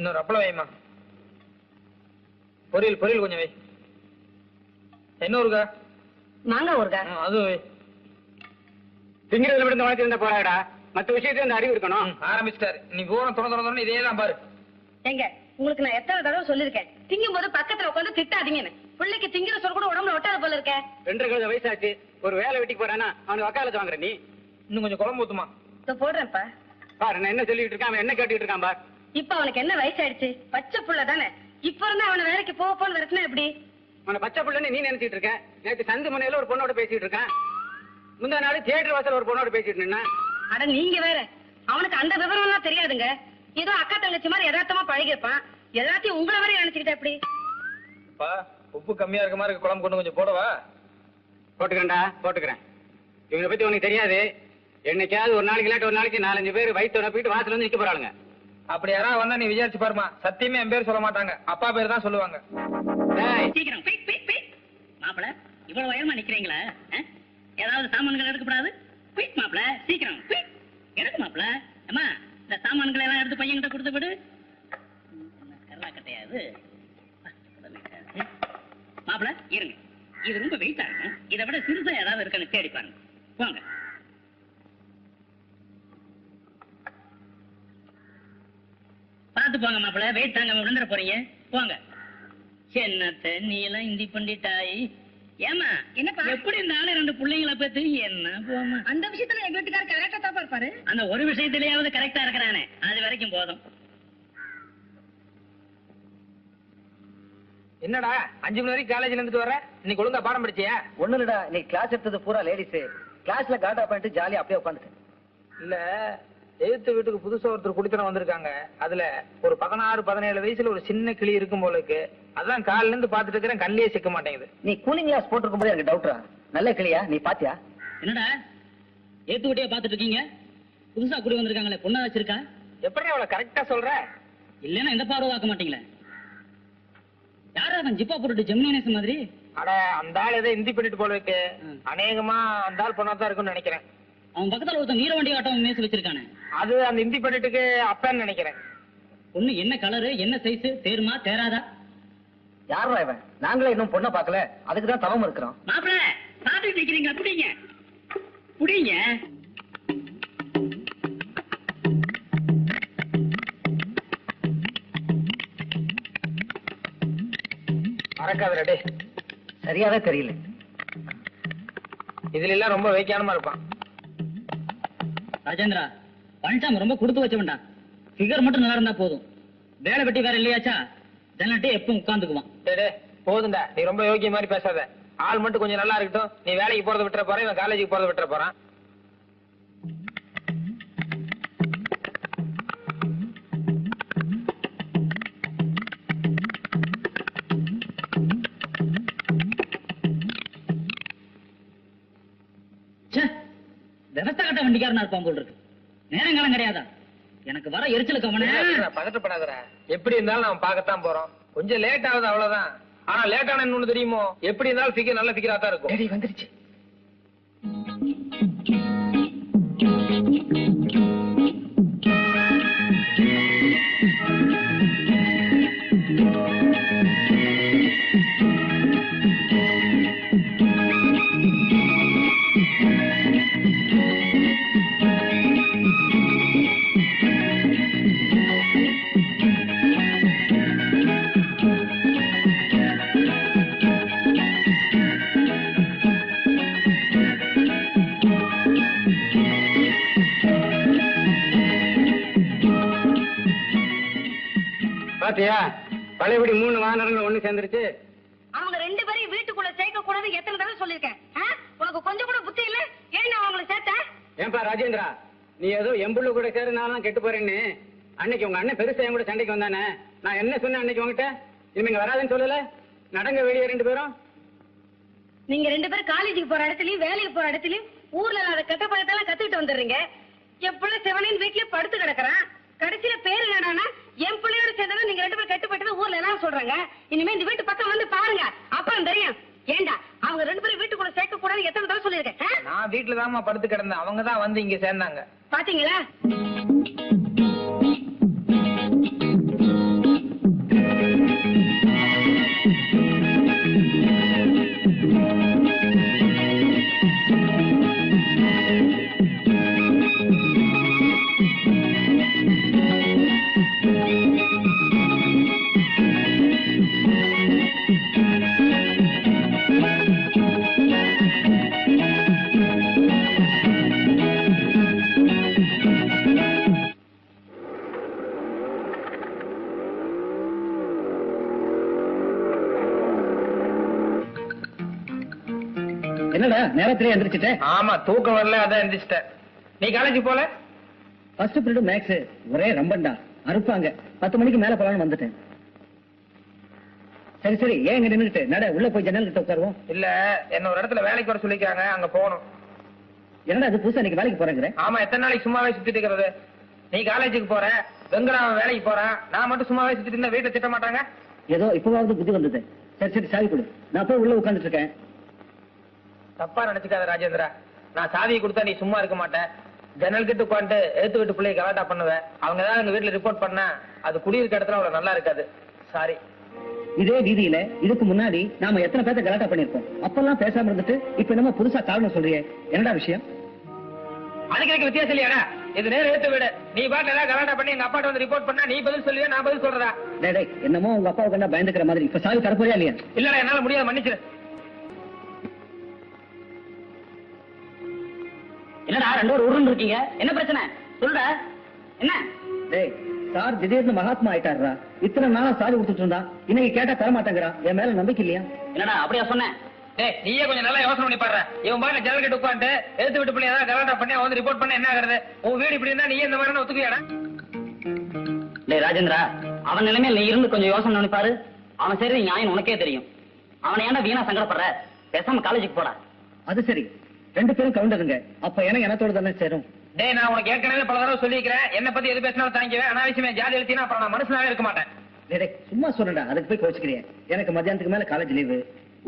இன்னொரு அப்பளம் வைம்மா பொரியல் பொரியல் கொஞ்சம் வை. என்ன ஊருக்கா மாங்காய் ம், அதுவும் வை. திங்கிறதுல விழுந்து வளர்த்திருந்தா போறாடா? மத்த விஷயத்துல இந்த அறிவு இருக்கணும். ஆரம்பிச்சிட்டாரு. நீ போன தொட தொட தொட இதே தான் பாரு. எங்க உங்களுக்கு நான் எத்தனை தடவை சொல்லிருக்கேன் திங்கும் போது பக்கத்துல உட்காந்து திட்டாதீங்கன்னு. பிள்ளைக்கு திங்கிற சொல் கூட உடம்புல ஒட்டாத போல இருக்க. ரெண்டரை கழுத வயசாச்சு. ஒரு வேலை வெட்டிக்கு போறானா அவனுக்கு வக்காலத்து வாங்குற நீ. இன்னும் கொஞ்சம் குழம்பு ஊத்துமா. இதோ போடுறேன்ப்பா. பாரு நான் என்ன சொல்லிட்டு இருக்கான் அவன் என்ன கேட்டுக்கிட்டு இருக்கான் பார். இப்ப அவனுக்கு என்ன வயசாயிடுச்சு? பச்சை புள்ள தானே. இப்ப இருந்தா அவனை வேலைக்கு போக போன்னு விரட்டினா எப்படி? அவனை பச்சை பிள்ளைன்னு நீ நினைச்சிட்டு இருக்க. நேற்று சந்து மனையில ஒரு பொண்ணோட பேசிட்டு இருக்கான். முந்தா நாள் தியேட்டர் வாசல் ஒரு பொண்ணோட பேசிட்டு நின்னா அட நீங்க வேற. அவனுக்கு அந்த விவரம் எல்லாம் தெரியாதுங்க. ஏதோ அக்கா தங்கச்சி மாதிரி யதார்த்தமா பழகிருப்பான் எல்லாத்தையும் உங்களை வரை நினைச்சுக்கிட்ட எப்படி? பா உப்பு கம்மியா இருக்க மாதிரி இருக்கு குழம்பு கொண்டு கொஞ்சம் போடவா? போட்டுக்கிறேன்டா போட்டுக்கிறேன். இவனை பத்தி உனக்கு தெரியாது. என்னைக்காவது ஒரு நாளைக்கு இல்லாட்டி ஒரு நாளைக்கு நாலஞ்சு பேர் வயிற்று போயிட்டு வாசல் வந்து நிக்க போறாளுங்க. அப்படி யாராவது வந்தா நீ விசாரிச்சு பாருமா சத்தியமே என் பேர் சொல்ல மாட்டாங்க. அப்பா பேர் தான் சொல்லுவாங்க. சீக்கிரம். மாப்பிள இவ்வளவு உயரமா நிக்கிறீங்களா ஏதாவது சாமான்கள் எடுக்கப்படாது? குயிக் மாப்பிள சீக்கிரம். குயிக் எடுக்கு மாப்பிள. அம்மா இந்த சாமான்களை எல்லாம் எடுத்து பையன்கிட்ட கொடுத்து விடு. கரலா கட்டையாது மாப்பிள இருங்க. இது ரொம்ப வெயிட்டா இருக்கும். இதை விட சிறுசா ஏதாவது இருக்குன்னு தேடி பாருங்க. போங்க. பார்த்து போங்க மாப்பிள வெயிட் தாங்க விழுந்துட போறீங்க. போங்க. என்னத்த நீ எல்லாம் இந்தி பண்டிட்டாய். ஏமா என்னப்பா? எப்படி இருந்தாலும் ரெண்டு பிள்ளைங்களை பத்தி? என்ன போமா அந்த விஷயத்துல எங்க வீட்டுக்காரர் கரெக்டா தான் இருப்பாரு? அந்த ஒரு விஷயத்திலேயாவது கரெக்டா இருக்கிறானே. அது வரைக்கும் போதும். என்னடா அஞ்சு மணி வரைக்கும் காலேஜ்ல இருந்துட்டு வர இன்னைக்கு ஒழுங்கா பாடம் படிச்சியா? ஒண்ணு இல்லடா இன்னைக்கு கிளாஸ் எடுத்தது பூரா லேடிஸ் கிளாஸ்ல காட்டா பண்ணிட்டு ஜாலியா அப்படியே உட்காந்துட்டேன். இல்ல எழுத்து வீட்டுக்கு புதுசா ஒருத்தர் குடித்தனம் வந்திருக்காங்க. அதுல ஒரு பதினாறு பதினேழு வயசுல ஒரு சின்ன கிளி இருக்கும் போல இருக்கு. அதான் காலையில இருந்து பாத்துட்டு இருக்கிறேன் கண்ணிலே சிக்க மாட்டேங்குது. நீ கூலிங் கிளாஸ் போட்டிருக்கும் போது எனக்கு டவுட்ரா நல்ல கிளியா? நீ பாத்தியா? என்னடா? ஏத்துக்கிட்டே பாத்துட்டு இருக்கீங்க? புதுசா குடி வந்திருக்காங்களே பொண்ணா வச்சிருக்கா? எப்படி அவளை கரெக்டா சொல்ற? இல்லைன்னா எந்த பார்வை பார்க்க மாட்டீங்களே? யாரா அவன்? ஜிப்பா போட்டுட்டு ஜெமினேஸ் மாதிரி? அட அந்த ஆள் ஏதோ இந்தி பண்ணிட்டு போல இருக்கு. அநேகமா அந்த ஆள் பொண்ணா தான் இருக்கும்னு நினைக்கிறேன். அவன் பக்கத்துல ஒருத்தன் நீர வண்டி ஆட்டம் மேய்ச்சி வச்சிருக்கானே. அது அந்த இந்தி பண்ணிட்டுக்கு அப்பன்னு நினைக்கிறேன். பொண்ணு என்ன கலரு என்ன சைஸ் தேருமா தேராதா? யாரா இவன்? நாங்களே இன்னும் பொண்ணை பார்க்கல. அதுக்கு தான் தவம் இருக்கிறோம். மாப்பிள சாப்பிட்டு நிக்கிறீங்க புடிங்க. புடிங்க. மறக்காதடா சரியாவே தெரியல. இதுல எல்லாம் ரொம்ப வைக்கானமா இருப்பான். ராஜேந்திரா பழனிசாமி ரொம்ப கொடுத்து வச்சவன்டா. ஃபிகர் மட்டும் நல்லா இருந்தா போதும். வேலை வெட்டி வேற இல்லையாச்சா? ஜன்னட்டே எப்பவும் உட்காந்துக்குவான் டே போதும்டா. நீ ரொம்ப யோகிய மாதிரி பேசாத. ஆள் மட்டும் கொஞ்சம் நல்லா இருக்கட்டும். நீ வேலைக்கு போறதை விட்டுற போறேன் இவன் காலேஜுக்கு போறதை விட்டுற போறான். வண்டிக்காரனா இருப்பான் போல் இருக்கு. நேரங்காலம் கிடையாதா? எனக்கு வர எரிச்சலுக்கு அவனே. பதட்டப்படாதடா. எப்படி இருந்தாலும் நம்ம பார்க்கத்தான் போறோம். கொஞ்சம் லேட் ஆகுது அவ்வளவுதான். ஆனா லேட் ஆன இன்னொன்னு தெரியுமோ? எப்படி இருந்தாலும் ஃபிகர் நல்ல ஃபிகரா தான் இருக்கும் வந்துருச்சு. பழையபடி மூணு வானரங்கள் ஒண்ணு சேர்ந்துருச்சு. அவங்க ரெண்டு பேரையும் வீட்டுக்குள்ள சேர்க்க கூடாது எத்தனை தடவை சொல்லிருக்கேன்? உனக்கு கொஞ்சம் கூட புத்தி இல்ல? ஏன் நான் அவங்களை சேர்த்தேன் ஏன்பா ராஜேந்திரா நீ ஏதோ எம்புள்ள கூட சேரு நான் கெட்டு போறேன்னு. அன்னைக்கு உங்க அண்ணன் பெருசா என் கூட சண்டைக்கு வந்தானே. நான் என்ன சொன்னேன் அன்னைக்கு உங்ககிட்ட? இனிமே வராதுன்னு சொல்லல? நடங்க வெளியே ரெண்டு பேரும். நீங்க ரெண்டு பேரும் காலேஜுக்கு போற இடத்துலயும் வேலைக்கு போற இடத்துலயும் ஊர்ல இல்லாத கெட்ட பழத்தெல்லாம் கத்துக்கிட்டு வந்துடுறீங்க. என் பிள்ளை செவனின் வீட்லயே படுத்து கிடக்குறான். கடைசியில பேரு நீங்க ரெண்டு பேரும் கெட்டு போயிட்டு ஊர்ல எல்லாம் சொல்றாங்க? இனிமே இந்த வீட்டு பக்கம் வந்து பாருங்க. அப்புறம் தெரியும். ஏண்டா அவங்க ரெண்டு பேரும் வீட்டுக்குள்ள சேர்க்க கூடாது எத்தனை தடவை சொல்லியிருக்கேன்? ஆ? நான் வீட்டுல தான்மா படுத்து கிடந்தேன். அவங்க தான் வந்து இங்க சேர்ந்தாங்க. பாத்தீங்களா? என்னடா நேரத்திலே எந்திரிச்சிட்டேன் ஆமா தூக்கம் வரல அதான் எந்திரிச்சிட்டேன் நீ காலேஜ் போல? ஃபர்ஸ்ட் பீரியட் மேக்ஸ் ஒரே ரம்பண்டா அறுப்பாங்க. பத்து மணிக்கு மேல போலான்னு வந்துட்டேன். சரி சரி ஏன் இங்க நின்னுட்டு நட உள்ள போய் ஜன்னல் கிட்ட உட்காருவோம். இல்ல என்ன ஒரு இடத்துல வேலைக்கு வர சொல்லிருக்காங்க அங்க போகணும். என்னடா அது புதுசா இன்னைக்கு வேலைக்கு போறேங்கிற? ஆமா எத்தனை நாளைக்கு சும்மாவே சுத்திட்டு இருக்கிறது? நீ காலேஜுக்கு போற வெங்கடாவன் வேலைக்கு போறான் நான் மட்டும் சும்மாவே சுத்திட்டு இருந்தா வீட்டை திட்ட மாட்டாங்க? ஏதோ இப்பவாவது புத்தி வந்தது. சரி சரி சாவி கொடு. நான் போய் உள்ள உட்கார்ந்துட்டு இருக்கேன். தப்பா நினைச்சுக்காத ராஜேந்திரா. நான் சாவியை கொடுத்தா நீ சும்மா இருக்க மாட்டேன் ஜன்னல் கிட்ட உட்காந்து எடுத்து விட்டு பிள்ளைய கலாட்டா பண்ணுவேன் அவங்க ஏதாவது எங்க வீட்டுல ரிப்போர்ட் பண்ணா அது குடியிருக்க இடத்துல அவ்வளவு நல்லா இருக்காது. சாரி இதே வீதியில இதுக்கு முன்னாடி நாம எத்தனை பேர்த்த கலாட்டா பண்ணிருக்கோம் அப்பெல்லாம் பேசாம இருந்துட்டு இப்ப என்னமோ புதுசா காரணம் சொல்றியே. என்னடா விஷயம்? அதுக்கு எனக்கு வித்தியாசம் இல்லையாடா? இது நேரம் எடுத்து விடு. நீ பாட்டு ஏதாவது கலாட்டா பண்ணி எங்க அப்பாட்ட வந்து ரிப்போர்ட் பண்ணா நீ பதில் சொல்லுவியா நான் பதில் சொல்றதா? டேய் டேய், என்னமோ உங்க அப்பாவுக்கு என்ன பயந்துக்கிற மாதிரி. இப்ப சாவி தரப்போறியா இல்லையா? இல்லடா என்னால முடியாது மன்னிச்சிரு. என்னடா ரெண்டு பேரும் உருண்டு இருக்கீங்க? என்ன பிரச்சனை? சொல்லுடா. என்ன? டேய் சார் திடீர்னு மகாத்மா ஆயிட்டாருடா. இத்தனை நாளா சாவி கொடுத்துட்டு இருந்தா இன்னைக்கு கேட்டா தர மாட்டேங்கிறான் என் மேல நம்பிக்கை இல்லையா? என்னடா அப்படியா சொன்னேன் டேய் நீயே கொஞ்சம் நல்லா யோசனை பண்ணி பாரு இவன் பாட்டு ஜன்னல் கிட்ட உட்காந்து எடுத்து விட்டு பிள்ளை ஏதாவது கலாட்டா பண்ணி அவன் வந்து ரிப்போர்ட் பண்ண என்ன ஆகுறது? உன் வீடு இப்படி இருந்தா நீ இந்த மாதிரி ஒத்துக்குவியாடா? டேய் ராஜேந்திரா அவன் நிலைமையில நீ இருந்து கொஞ்சம் யோசனை பண்ணி பாரு. அவன் சரி நியாயம் உனக்கே தெரியும். அவனை ஏன்டா வீணா சங்கடப்படுற? பேசாம காலேஜுக்கு போடா. அது சரி. ரெண்டு பேரும் கவுண்டருங்க அப்ப எனக்கு எனத்தோட தானே சேரும்? டேய் நான் உனக்கு ஏற்கனவே பல தடவை சொல்லிக்கிறேன் என்ன பத்தி எது பேசினாலும் தாங்கிக்குவேன் அனாவசியமே ஜாதி எழுத்தினா அப்புறம் நான் மனுஷனாவே இருக்க மாட்டேன். டேய், டேய் சும்மா சொல்றேன்டா. அதுக்கு போய் கோச்சுக்கிறேன் எனக்கு மத்தியானத்துக்கு மேல காலேஜ் லீவு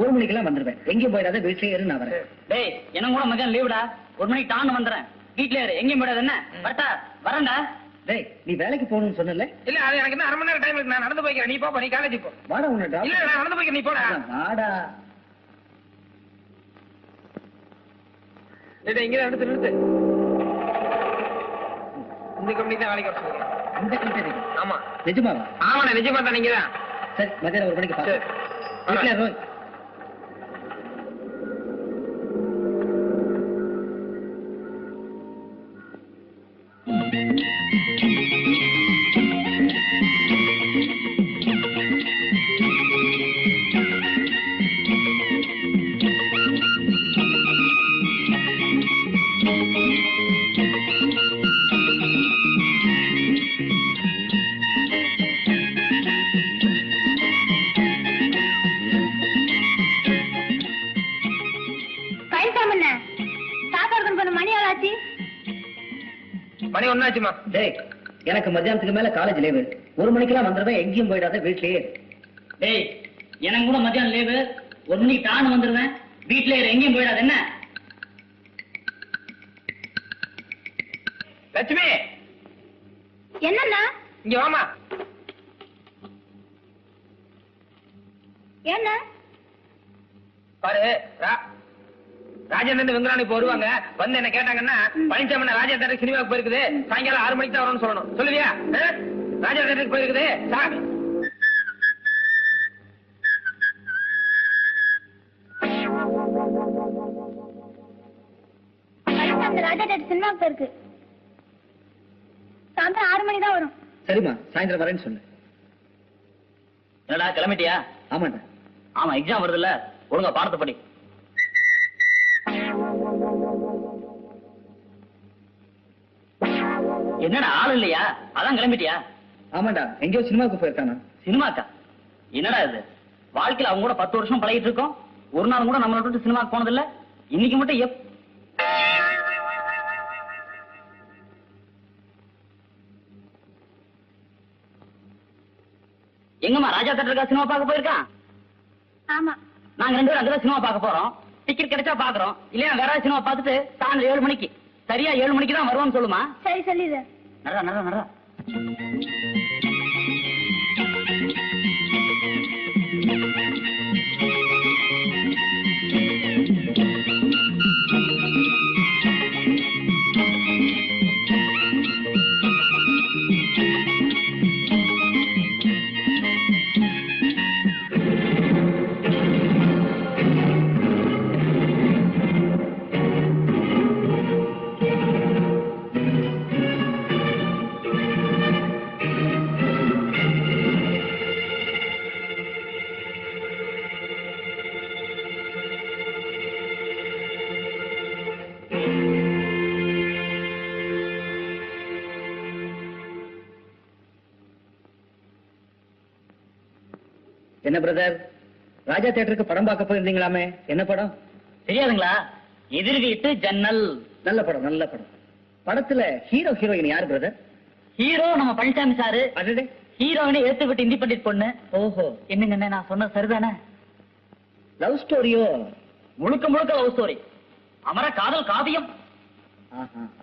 ஒரு மணிக்கெல்லாம் வந்துருவேன். எங்கேயும் போயிடாத வீட்லயே இரு நான் வரேன். டேய் எனக்கு கூட மதியம் லீவுடா ஒரு மணிக்கு டான்னு வந்துடுறேன். வீட்ல இரு. எங்கேயும் போயிடாது என்ன? வரட்டா? வரேன்டா. டேய் நீ வேலைக்கு போகணும்னு சொன்னல இல்ல அது எனக்கு இன்னும் அரை மணி நேரம் டைம் இருக்கு. நான் நடந்து போய்க்கிறேன். நீ போப்பா நீ காலேஜ் போ. வாடா உன்னை drop இல்ல நான் நடந்து போய்க்கிறேன். நீ போடா. வாடா. இங்க எடுத்து நிறுத்து. இந்த கம்பெனி தான் வேலைக்கு வர சொல்லுங்க. கம்பெனி ஆமா. நிஜமாவா? ஆமாண்ணே நிஜமா தான் நீங்க தான் சரி மதியானம் ஒரு மணிக்கு. பாத்து வீட்டுல மணி ஒன்னாச்சுமா? டேய் எனக்கு மத்தியானத்துக்கு மேல காலேஜ் லீவு ஒரு மணிக்கெல்லாம் வந்துருவேன் எங்கேயும் போயிடாத வீட்லயே. டேய் எனக்கு கூட மதியானம் லீவு ஒரு மணிக்கு டான்னு வந்துடுவேன் வீட்ல இரு எங்கேயும் போயிடாது என்ன? லட்சுமி! என்னண்ணா? இங்க வாமா. என்ன பாரு ரா- ராஜேந்திரன் வெங்கடானி இப்ப வருவாங்க. வந்து என்ன கேட்டாங்கன்னா பழனிசாமி ராஜேந்திரன் சினிமாவுக்கு போயிருக்குது. சாயங்காலம் ஆறு மணிக்கு தான் வரணும்னு சொல்லணும். சொல்லுவியா? ராஜேந்திரனுக்கு போயிருக்குது. டேட் சினிமாவுக்கு போயிருக்கு. சாயந்தரம் ஆறு மணி தான் வரும். சரிம்மா சாயந்தரம் வரேன்னு சொன்னேன். என்னடா கிளம்பிட்டியா? ஆமாண்டா. ஆமா எக்ஸாம் வருதுல்ல. ஒழுங்கா பாடத்தை படி. என்னடா ஆள் இல்லையா? அதான் கிளம்பிட்டியா? ஆமாண்டா எங்கேயோ சினிமாவுக்கு போயிருக்கானா? சினிமாக்கா? என்னடா இது? வாழ்க்கையில அவங்க கூட பத்து வருஷம் பழகிட்டு இருக்கோம். ஒரு நாள் கூட நம்மளை விட்டு சினிமாக்கு போனதில்ல. இன்னைக்கு மட்டும் எப் எங்கம்மா ராஜா தேட்டருக்கா சினிமா பார்க்க போயிருக்கான்? ஆமா. நாங்க ரெண்டு பேரும் அங்கதான் சினிமா பார்க்க போறோம். டிக்கெட் கிடைச்சா பாக்குறோம் இல்லையா வேற சினிமா பார்த்துட்டு சாயந்தரம் ஏழு மணிக்கு. சரியா ஏழு மணிக்கு தான் வருவோம்னு சொல்லுமா? சரி சொல்லிடு. நடரா நடரா நடரா என்ன பிரதர் ராஜா தியேட்டருக்கு படம் பார்க்க போயிருந்தீங்களாமே? என்ன படம்? தெரியாதுங்களா? எதிர் வீட்டு ஜன்னல். நல்ல படம் நல்ல படம். படத்துல ஹீரோ ஹீரோயின் யார் பிரதர் ஹீரோ நம்ம பழனிசாமி சாரு. அடடே. ஹீரோயினை ஏத்து விட்டு இந்தி பண்டிட் பொண்ணு. ஓஹோ. என்னங்கண்ணே நான் சொன்னது சரிதானே? லவ் ஸ்டோரியோ முழுக்க முழுக்க லவ் ஸ்டோரி அமர காதல் காவியம்.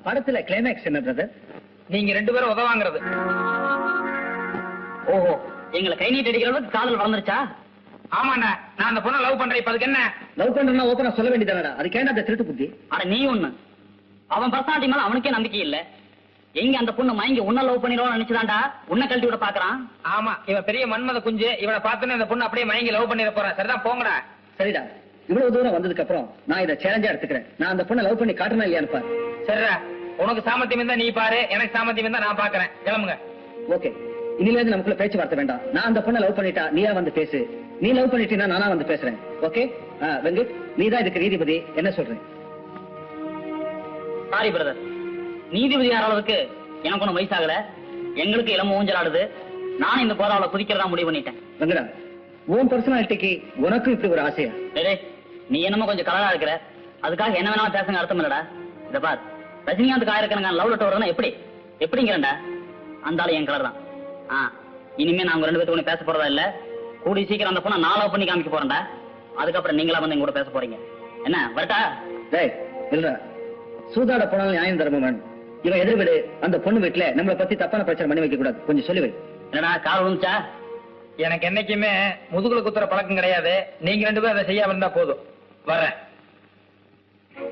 படத்துல கிளைமேக்ஸ் என்ன பிரதர் நீங்க ரெண்டு பேரும் உதவாங்கிறது ஓஹோ. எங்களை கை நீட்டி அடிக்கிற அளவுக்கு காதல் வளர்ந்துருச்சா ஆமாண்ணா நான் அந்த பொண்ணை லவ் பண்றேன். இப்ப அதுக்கு என்ன? லவ் பண்றேன்னா ஓப்பனா சொல்ல வேண்டியதானடா? அதுக்கு ஏன்டா அந்த திருட்டு புத்தி? அட நீ ஒண்ணு. அவன் பர்சனாலிட்டி மேல அவனுக்கே நம்பிக்கை இல்ல. எங்க அந்த பொண்ணு மயங்கி உன்ன லவ் பண்ணிடுவோம் நினைச்சுதான்டா? உன்னை கழட்டி விட பாக்குறான். ஆமா இவன் பெரிய மன்மத குஞ்சு. இவனை பார்த்தோன்னே அந்த பொண்ணு அப்படியே மயங்கி லவ் பண்ணிட போறான் சரிதான் போங்கடா. சரிடா. இவ்வளவு தூரம் வந்ததுக்கு அப்புறம் நான் இதை சேலஞ்சா எடுத்துக்கிறேன். நான் அந்த பொண்ணை லவ் பண்ணி காட்டுனா இல்லையான்னு பாரு. சரிடா. உனக்கு சாமர்த்தியம் இருந்தா நீ பாரு. எனக்கு சாமர்த்தியம் இருந்தா நான் பாக்குறேன். கிளம்புங்க. ஓகே இருந்து நமக்குள்ள பேச்சுவார்த்தை வேண்டாம். நான் அந்த பொண்ணை லவ் பண்ணிட்டா நீயா வந்து பேசு. நீ லவ் பண்ணிட்டீனா நானா வந்து பேசுறேன். ஓகே வெங்கட் நீ தான் இதுக்கு நீதிபதி. என்ன சொல்றேன்? சாரி பிரதர் நீதிபதி அளவுக்கு? எனக்கு ஒன்றும் வயசாகல எங்களுக்கு இளம ஊஞ்சல் ஆடுது நானும் இந்த கோதாவில குதிக்கிறதா முடிவு பண்ணிட்டேன். வெங்கடா உன் பர்சனாலிட்டிக்கு உனக்கும் இப்படி ஒரு ஆசையா? டேய், டேய், நீ என்னமோ கொஞ்சம் கலரா இருக்கிற. அதுக்காக என்ன வேணாலும் பேசுங்க அர்த்தம் இல்லடா. இத பார். ரஜினிகாந்த் ஆயிருக்கிறங்க லவ் லெட்டர் வருதுன்னா எப்படி? எப்படிங்கிறண்டா அந்த ஆளு என் கலர் தான். இனிமே நாங்க ரெண்டு பேத்துக்கு பேச போறதா இல்ல. கூடி சீக்கிரம் அந்த பொண்ணை நான் லவ் பண்ணி காமிக்க போறேன்டா. அதுக்கப்புறம் நீங்களா வந்து எங்க கூட பேச போறீங்க. என்ன வரட்டா? டேய் இல்ல சூதாட போனாலும் நியாயம் தர்மம் வேணும். இவன் எதிர் வீடு அந்த பொண்ணு வீட்டுல நம்மளை பத்தி தப்பான பிரச்சனை பண்ணி வைக்க கூடாது கொஞ்சம் சொல்லி வை. என்னடா கால் விழுந்துச்சா? எனக்கு என்னைக்குமே முதுகுல குத்துற பழக்கம் கிடையாது. நீங்க ரெண்டு பேரும் அதை செய்யாம இருந்தா போதும். வர்றேன்